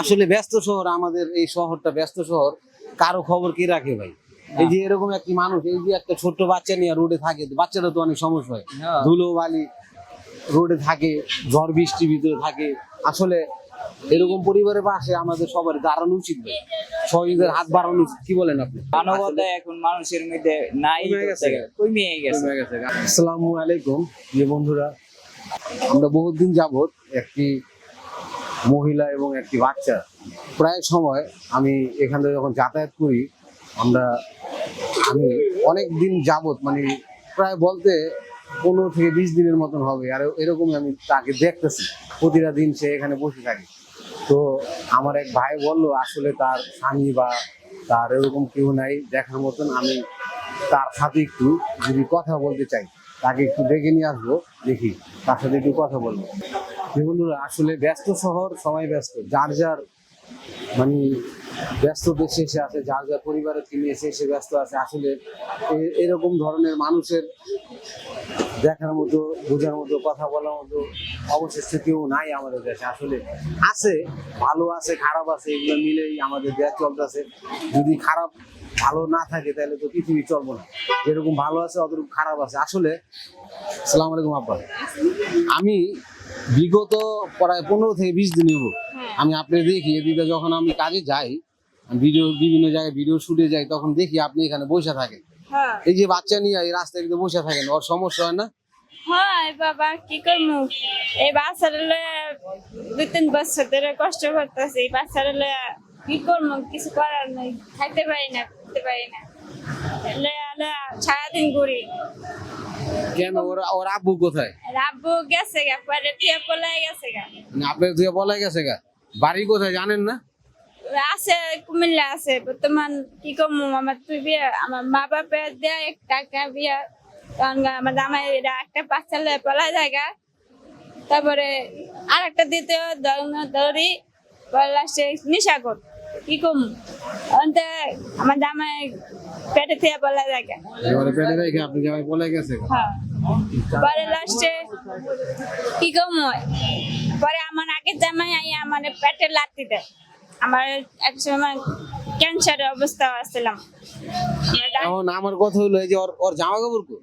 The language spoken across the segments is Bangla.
আসলে ব্যস্ত শহর আমাদের এই শহরটা ব্যস্ত শহর। কারও খবর কে রাখে ভাই? এই যে এরকম একটি মানুষ এই যে একটা ছোট্ট বাচ্চা নিয়ে রোডে থাকে বাচ্চারা তো অনেক সমস্যা হয়। হ্যাঁ। ধুলো বালি রোডে থাকে ঝড় বৃষ্টির ভিতরে থাকে। আসলে এরকম পরিবারের পাশে আমাদের সবার দাঁড়ানো উচিত ভাই। হাত বাড়ানো উচিত কি বলেন আপনি? মানবতা এখন মানুষের মধ্যে নাই কমে গেছে। আসসালামু আলাইকুম প্রিয় বন্ধুরা। আমরা বহুদিন যাবত একটি মহিলা এবং একটি বাচ্চা। প্রায় সময় আমি এখান থেকে যখন যাতায়াত করি, আমরা আমি অনেক দিন যাবত মানে প্রায় বলতে পনেরো থেকে বিশ দিনের মতন হবে, আর এরকমই আমি তাকে দেখতেছি। প্রতিটা দিন সে এখানে বসে থাকে। তো আমার এক ভাই বলল, আসলে তার স্বামী বা তার এরকম কেউ নাই, দেখার মতন আমি তার সাথে একটু যদি কথা বলতে চাই, তাকে একটু ডেকে নিয়ে আসব, দেখি তার সাথে একটু কথা বলব। বন্ধুরা, আসলে ব্যস্ত শহর, সবাই ব্যস্ত। যার যার মানে ব্যস্ত দেশে এসে আছে, যার যার পরিবারের তিনি এসে এসে ব্যস্ত আছে, আসলে এরকম ধরনের মানুষের দেখার মতো, বোঝার মতো, কথা বলার মতো অবশিষ্ট কেউ নাই আমাদের দেশে। আসলে আছে, ভালো আছে, খারাপ আছে, এগুলো মিলেই আমাদের দেশ চলতেছে। যদি খারাপ ভালো না থাকে, তাহলে তো পৃথিবী চলবো না। যেরকম ভালো আছে, অতরকম খারাপ আছে। আসলে সালাম আলাইকুম, আব্বা। আমি বিগত প্রায় পনেরো থেকে বিশ দিন হব আমি আপনি দেখি এদিকে যখন আমি কাজে যাই ভিডিও বিভিন্ন জায়গায় ভিডিও শুটে যাই তখন দেখি আপনি এখানে বসে থাকেন। হ্যাঁ। এই যে বাচ্চা নিয়ে এই রাস্তায় কিন্তু বসে থাকেন ওর সমস্যা হয় না? হয় বাবা কি করব? এই বাচ্চারা দুই তিন বছর ধরে কষ্ট করতেছে এই কি করব? কিছু করার নেই খাইতে পারি না করতে পারি না। সারাদিন ঘুরি। কেন? ওর ওর আব্বু কোথায়? আব্বু গেছে গা পরে টিয়া পলাই গেছে গা। মানে আপনার দুয়ে বলা গেছে গা? বাড়ি কোথায় জানেন না? আছে কুমিল্লা আছে বর্তমান কি করব? আমার তুই বিয়ে আমার মা বাপের দেয় এক টাকা বিয়া। তখন আমার জামাই একটা বাচ্চা লয়ে পলাই জায়গা তারপরে আর একটা দিতে ধরি লাস্টে নিশা কর কি কম অন্তে আমার জামাই পেটে থেকে পলাই জায়গা এবারে পেটে রেখে আপনি জামাই বলে গেছে? গা। হ্যাঁ। পরে লাস্টে কি কম হয়। পরে আমার আগের জামাই আই আমার পেটে লাত্তি দেয়। আমার এক সময় ক্যান্সারের অবস্থা আসছিলাম। এখন আমার কথা হলো এই যে ওর ওর জামা কাপড় কো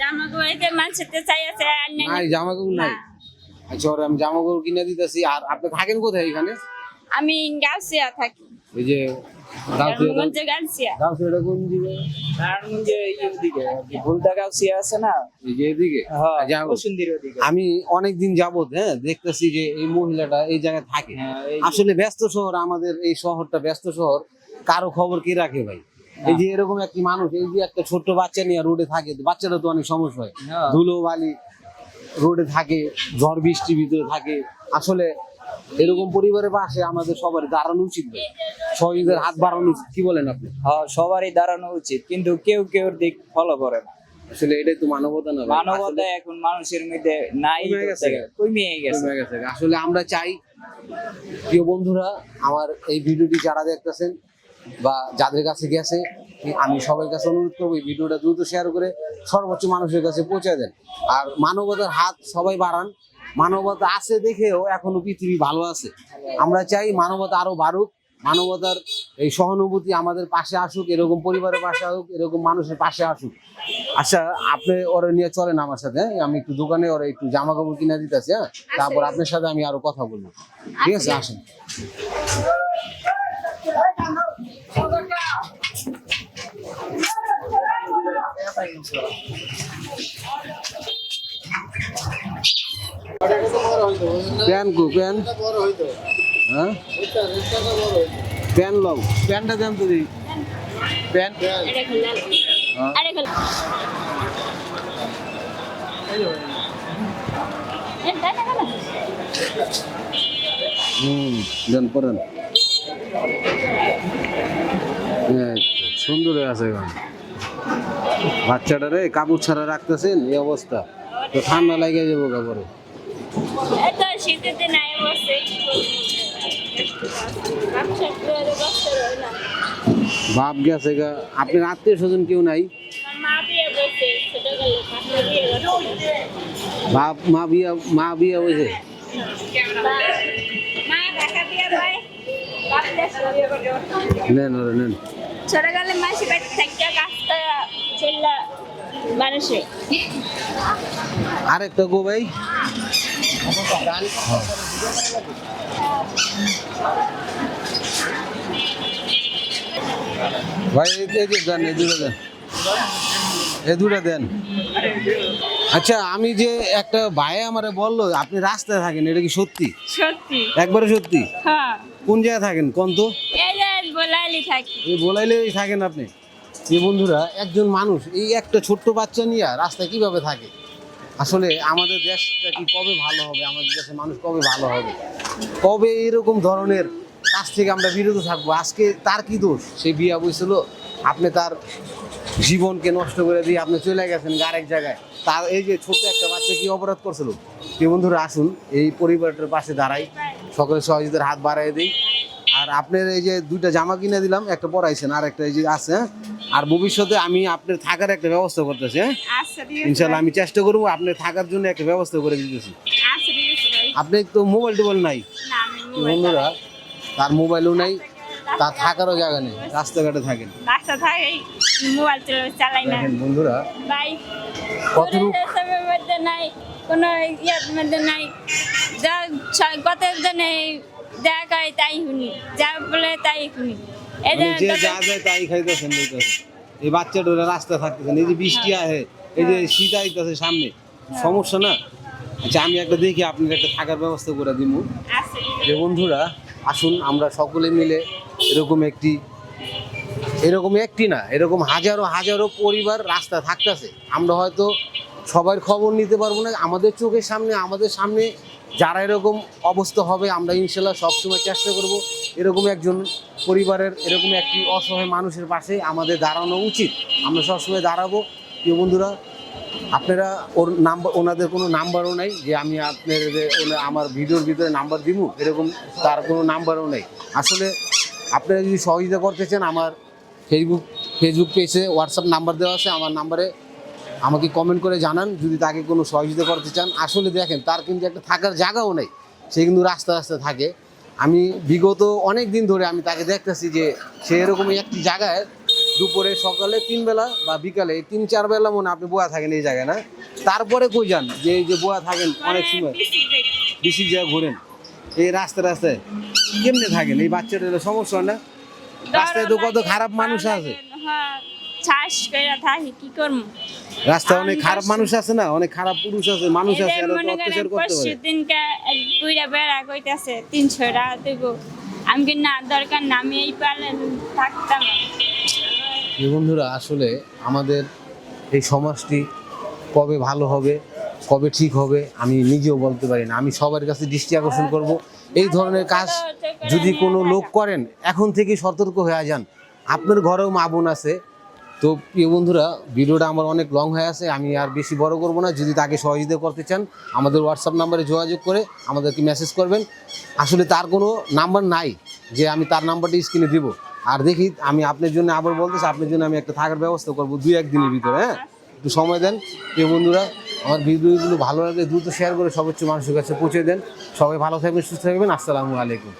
জামা কাপড় মানুষের চাই আছে আর নেই। নাই জামা কাপড় নাই। না। আচ্ছা ওর আমি জামা কাপড় কিনে দিতেছি। আর আপনি থাকেন কোথায় এখানে? আমি গাউসিয়া থাকি। এই যে হ্যাঁ আমি অনেক দিন যাবত হ্যাঁ দেখতেছি যে এই মহিলাটা এই জায়গায় থাকে। হ্যাঁ, আসলে ব্যস্ত শহর আমাদের এই শহরটা ব্যস্ত শহর। কারও খবর কে রাখে ভাই? এই যে এরকম একটি মানুষ এই যে একটা ছোট্ট বাচ্চা নিয়ে রোডে থাকে বাচ্চারা তো অনেক সমস্যা হয়। হ্যাঁ। ধুলো বালি রোডে থাকে ঝড় বৃষ্টির ভিতরে থাকে। আসলে এরকম পরিবারের পাশে আমাদের সবার দাঁড়ানো উচিত সহযোগীদের হাত বাড়ানো উচিত। কি বলেন আপনি? হ্যাঁ সবারই দাঁড়ানো উচিত কিন্তু কেউ কেউ দিক ফলো করে না। আসলে এটাই তো মানবতা না মানবতা এখন মানুষের মধ্যে নাই গেছে। গেছে। আসলে আমরা চাই প্রিয় বন্ধুরা আমার এই ভিডিওটি যারা দেখতেছেন বা যাদের কাছে গেছে আমি সবার কাছে অনুরোধ করব এই ভিডিওটা দ্রুত শেয়ার করে সর্বোচ্চ মানুষের কাছে পৌঁছে দেন। আর মানবতার হাত সবাই বাড়ান মানবতা আছে দেখেও এখনও পৃথিবী ভালো আছে। আমরা চাই মানবতা আরও বাড়ুক মানবতার এই সহানুভূতি আমাদের পাশে আসুক এরকম পরিবারের পাশে আসুক এরকম মানুষের পাশে আসুক। আচ্ছা আপনি ওরা নিয়ে চলেন আমার সাথে হ্যাঁ? আমি একটু দোকানে ওরা একটু জামা কাপড় কিনে দিতেছি হ্যাঁ? তারপর আপনার সাথে আমি আরও কথা বলব। ঠিক আছে আসেন। প্যান কো প্যান হ্যাঁ? প্যান লও। প্যানটা দেন তো দিই প্যান হুম দেন পরেন। এই সুন্দর হয়ে আছে এখন। বাচ্চাটা রে কাপড় ছাড়া রাখতেছেন এই অবস্থা। তো ঠান্ডা লাগে যাব কাপড়ে এত শীতের দিন আয় বসে বাপ গেছে গা। আপনার আত্মীয় স্বজন কেউ নাই? বাপ মা বিয়া মা বিয়া হয়েছে? হয় নেন নেন। ছোটকালে মাসি বাড়ি থাকতে কাজটা আরেকটা গো ভাই। ভাই এই এই যে দেন এই দুটো দেন। এই দুটো দেন। আচ্ছা আমি যে একটা ভাই আমারে বলল আপনি রাস্তায় থাকেন এটা কি সত্যি? সত্যি। একবারে সত্যি? হ্যাঁ। কোন জায়গায় থাকেন কোন তো? এই যে বলাইলি থাকি। এই বলাইলেই থাকেন আপনি? এই বন্ধুরা, একজন মানুষ, এই একটা ছোট্ট বাচ্চা নিয়ে রাস্তায় কীভাবে থাকে? আসলে আমাদের দেশটা কি কবে ভালো হবে? আমাদের দেশের মানুষ কবে ভালো হবে? কবে এরকম ধরনের কাজ থেকে আমরা বিরত থাকব? আজকে তার কি দোষ? সে বিয়া বইছিল, আপনি তার জীবনকে নষ্ট করে দিয়ে আপনি চলে গেছেন আরেক জায়গায়। তার এই যে ছোট্ট একটা বাচ্চা কি অপরাধ করছিল? প্রিয় বন্ধুরা, আসুন, এই পরিবারটার পাশে দাঁড়াই। সকলের সহযোগিতার হাত বাড়াই দিই। আর আপনার এই যে দুইটা জামা কিনে দিলাম, একটা পরাইছেন আর একটা এই যে আছে হ্যাঁ? আর ভবিষ্যতে আমি আপনার থাকার একটা ব্যবস্থা করতেছি হ্যাঁ? আচ্ছা ইনশাল্লাহ আমি চেষ্টা করব আপনার থাকার জন্য একটা ব্যবস্থা করে দিতেছি। আচ্ছা আপনি তো মোবাইল টোবাইল নাই? বন্ধুরা তার মোবাইলও নাই তার থাকারও জায়গা নেই রাস্তাঘাটে থাকেন। মোবাইল চালাই না। বন্ধুরা কতটুক নাই কোনো ইয়ার মধ্যে নাই। যা ছ- কত জনে যা তাই শুনি যা বলে তাই শুনি। যে যে যা যায় তাই খাইতেছেন এই বাচ্চাটা রাস্তা থাকতেছেন এই যে বৃষ্টি আহে এই যে শীত আইতেছে সামনে সমস্যা না? আচ্ছা আমি একটা দেখি আপনার একটা থাকার ব্যবস্থা করে দিব। যে বন্ধুরা আসুন আমরা সকলে মিলে এরকম একটি এরকম একটি না এরকম হাজারো হাজারো পরিবার রাস্তা থাকতেছে। আমরা হয়তো সবার খবর নিতে পারব না আমাদের চোখের সামনে আমাদের সামনে যারা এরকম অবস্থা হবে আমরা ইনশাল্লাহ সবসময় চেষ্টা করব এরকম একজন পরিবারের, এরকম একটি অসহায় মানুষের পাশে আমাদের দাঁড়ানো উচিত। আমরা সবসময় দাঁড়াবো। প্রিয় বন্ধুরা, আপনারা ওর নাম্বার, ওনাদের কোনো নাম্বারও নাই যে আমি আপনার আমার ভিডিওর ভিতরে নাম্বার দিব, এরকম তার কোনো নাম্বারও নেই। আসলে আপনারা যদি সহযোগিতা করতে চান, আমার ফেসবুক ফেসবুক পেজে হোয়াটসঅ্যাপ নাম্বার দেওয়া আছে, আমার নাম্বারে আমাকে কমেন্ট করে জানান। যদি তাকে কোনো সহযোগিতা করতে চান, আসলে দেখেন তার কিন্তু একটা থাকার জায়গাও নেই। সে কিন্তু রাস্তা রাস্তা থাকে। আমি বিগত অনেক দিন ধরে আমি তাকে দেখতেছি যে সে এরকমই একটি জায়গায় দুপুরে, সকালে তিন বেলা বা বিকালে তিন, চার বেলা মনে আপনি বোয়া থাকেন এই জায়গায় না? তারপরে কই যান যে এই যে বোয়া থাকেন অনেক সময়? বেশি জায়গা ঘোরেন। এই রাস্তা রাস্তায় কেমনে থাকেন? এই বাচ্চাটার সমস্যা না? রাস্তায় তো কত খারাপ মানুষ আছে। হ্যাঁ রাস্তায় অনেক খারাপ মানুষ আছে না অনেক খারাপ পুরুষ আছে মানুষ আছে তো অত্যাচার করতে পরশু পারে। দিনকে এক বুড়া কইতাছে তিনশো টাকা দেব। আমি কি না দরকার না আমি এই পালে থাকতাম যে বন্ধুরা আসলে আমাদের এই সমাজটি কবে ভালো হবে কবে ঠিক হবে আমি নিজেও বলতে পারি না। আমি সবার কাছে দৃষ্টি আকর্ষণ করব। এই ধরনের কাজ যদি কোনো লোক করেন এখন থেকে সতর্ক হয়ে যান। আপনার ঘরেও মা বোন আছে তো প্রিয় বন্ধুরা, ভিডিওটা আমার অনেক লং হয়ে আছে, আমি আর বেশি বড় করব না। যদি তাকে সহযোগিতা করতে চান, আমাদের হোয়াটসঅ্যাপ নাম্বারে যোগাযোগ করে আমাদেরকে মেসেজ করবেন। আসলে তার কোনো নাম্বার নাই যে আমি তার নাম্বারটি স্ক্রিনে দিব। আর দেখি, আমি আপনার জন্য আবার বলতেছি, আপনার জন্য আমি একটা থাকার ব্যবস্থা করব দুই একদিনের ভিতরে হ্যাঁ? একটু সময় দেন। প্রিয় বন্ধুরা, আমার ভিডিওগুলো ভালো লাগলে দ্রুত শেয়ার করে সর্বোচ্চ মানুষের কাছে পৌঁছে দেন। সবাই ভালো থাকবেন, সুস্থ থাকবেন। আসসালামু আলাইকুম।